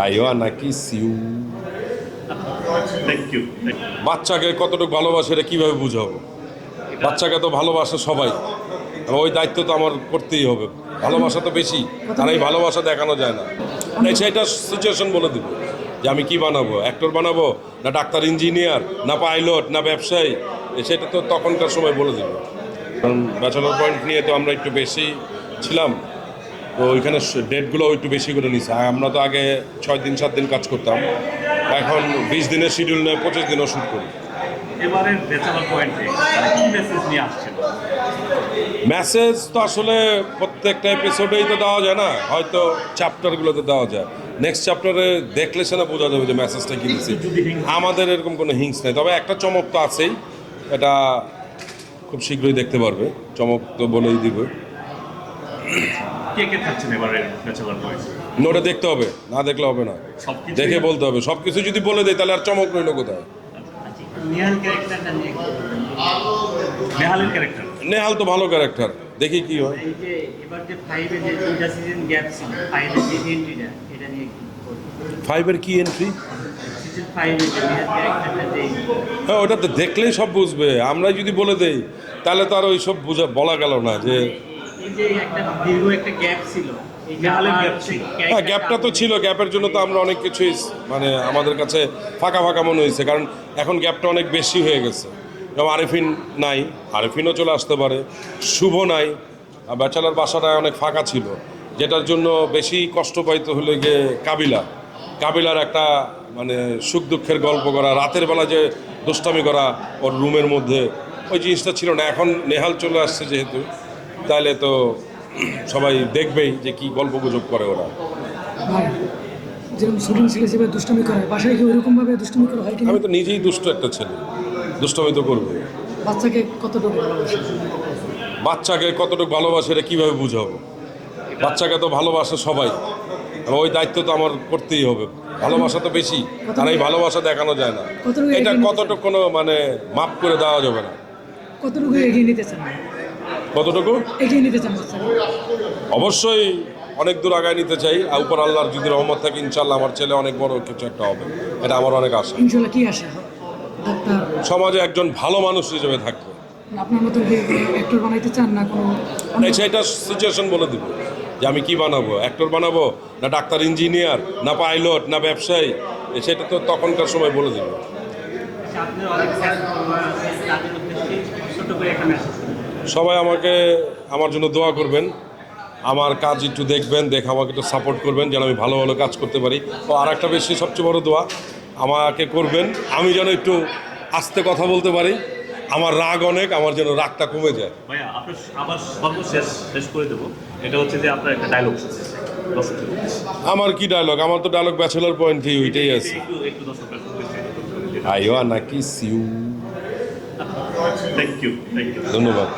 আইও নাকি সিউ thank you বাচ্চাকে কতটুকু ভালোবাসে এটা কীভাবে বুঝাবো? বাচ্চাকে তো ভালোবাসে সবাই। আর ওই দায়িত্ব তো আমার করতেই হবে। ভালোবাসা তো বেশি। আর এই ভালোবাসা দেখানো যায় না। এই সেটা সিচুয়েশন বলে দিব। যে আমি কি বানাবো? অ্যাক্টর বানাবো? না ডাক্তার ইঞ্জিনিয়ার না পাইলট না ব্যবসায়ী? সেটা তো তখনকার সময় বলে দিব। কারণ ব্যাচেলর পয়েন্ট নিয়ে তো আমরা একটু বেশি ছিলাম। তো ওইখানে ডেটগুলো একটু বেশি করে আর আমরা তো আগে ছয় দিন সাত দিন কাজ করতাম। এখন বিশ দিনের শিডিউল নেয় পঁচিশ দিনও শ্যুট করি। মেসেজ তো আসলে প্রত্যেকটা এপিসোডেই তো দেওয়া যায় না। হয়তো চ্যাপ্টারগুলোতে দেওয়া যায়। নেক্সট চ্যাপ্টারে দেখলে সেটা বোঝা যাবে যে মেসেজটা কী দিচ্ছি আমাদের এরকম কোনো হিংস নেই। তবে একটা চমক তো আছেই। এটা খুব শীঘ্রই দেখতে পারবে। চমক তো বলেই দিবে। কে কে থাকছেন এবারের ব্যাচেলার পয়েন্ট নোটে দেখতে হবে না দেখলে হবে না। দেখে বলতে হবে সব কিছু যদি বলে দেয় তাহলে আর চমক রইল কোথায়? নিহাল ক্যারেক্টারটা নিয়ে নেহালের ক্যারেক্টার? নেহাল তো ভালো ক্যারেক্টার দেখি কি হয়। এবার যে ফাইভে যে দুইটা সিজন গ্যাপ ছিল ফাইভের যে এন্ট্রিটা এটা নিয়ে একটু কি এন্ট্রি সিজন ফাইভে যে নিহাল ক্যারেক্টারটা যে হ্যাঁ ওটা তো দেখলেই সব বুঝবে। আমরা যদি বলে দেই তাহলে তো আর ওই সব বুঝা বলা গেল না যে হ্যাঁ গ্যাপটা তো ছিল গ্যাপের জন্য তো আমরা অনেক কিছুই মানে আমাদের কাছে ফাঁকা ফাঁকা মনে হয়েছে কারণ এখন গ্যাপটা অনেক বেশি হয়ে গেছে। যেমন আরিফিন নাই আরিফিনও চলে আসতে পারে শুভ নাই আর ব্যাচেলার বাসাটা অনেক ফাঁকা ছিল যেটার জন্য বেশি কষ্ট পাইতে হলে গিয়ে কাবিলা। কাবিলার একটা মানে সুখ দুঃখের গল্প করা রাতের বেলা যে দুষ্টামি করা ওর রুমের মধ্যে ওই জিনিসটা ছিল না এখন নেহাল চলে আসছে যেহেতু। তাহলে তো সবাই দেখবেই যে কি গল্প গুজব করে ওরা। যেরকম শুটিং ছিল সেভাবে দুষ্টমি করে বাসায় কি ওইরকমভাবে দুষ্টমি করা হয় আমি তো নিজেই দুষ্ট একটা ছেলে। দুষ্টমি তো করবে বাচ্চাকে কতটুকু ভালোবাসে? বাচ্চাকে কতটুকু ভালোবাসে এটা কীভাবে বুঝাবো? বাচ্চাকে তো ভালোবাসে সবাই। ওই দায়িত্ব তো আমার করতেই হবে। ভালোবাসা তো বেশি আর এই ভালোবাসা দেখানো যায় না। এটা কতটুকু কোনো মানে মাপ করে দেওয়া যাবে না। কতটুকু এগিয়ে নিতে চান? কতটুকু? অবশ্যই অনেক দূর আগায় নিতে চাই। আর উপর আল্লাহর যদি রহমত থাকে ইনশাল্লাহ আমার ছেলে অনেক বড় কিছু একটা হবে। এটা আমার অনেক আশা। কি ডাক্তার সমাজে একজন ভালো মানুষ হিসেবে থাকবে। আপনার মতো কি অ্যাক্টর বানাইতে চান না কোনো এই সেটা সিচুয়েশন বলে দিব। যে আমি কি বানাবো? অ্যাক্টর বানাবো না ডাক্তার ইঞ্জিনিয়ার না পাইলট না ব্যবসায়ী? এ সেটা তো তখনকার সময় বলে দিব। সবাই আমাকে আমার জন্য দোয়া করবেন। আমার কাজ একটু দেখবেন দেখে আমাকে একটু সাপোর্ট করবেন যেন আমি ভালো ভালো কাজ করতে পারি। তো আর একটা বেশি সবচেয়ে বড় দোয়া আমাকে করবেন আমি যেন একটু আস্তে কথা বলতে পারি। আমার রাগ অনেক আমার যেন রাগটা কমে যায়। ভাইয়া আপনার আবার সর্বশেষ শেষ করে দেবো। এটা হচ্ছে যে আপনার একটা ডায়লগ আমার কি ডায়লগ আমার তো ডায়লগ ব্যাচেলার পয়েন্টই ওইটাই আছে। দর্শকের নাকি সিউ? থ্যাংক ইউ থ্যাংক ইউ ধন্যবাদ।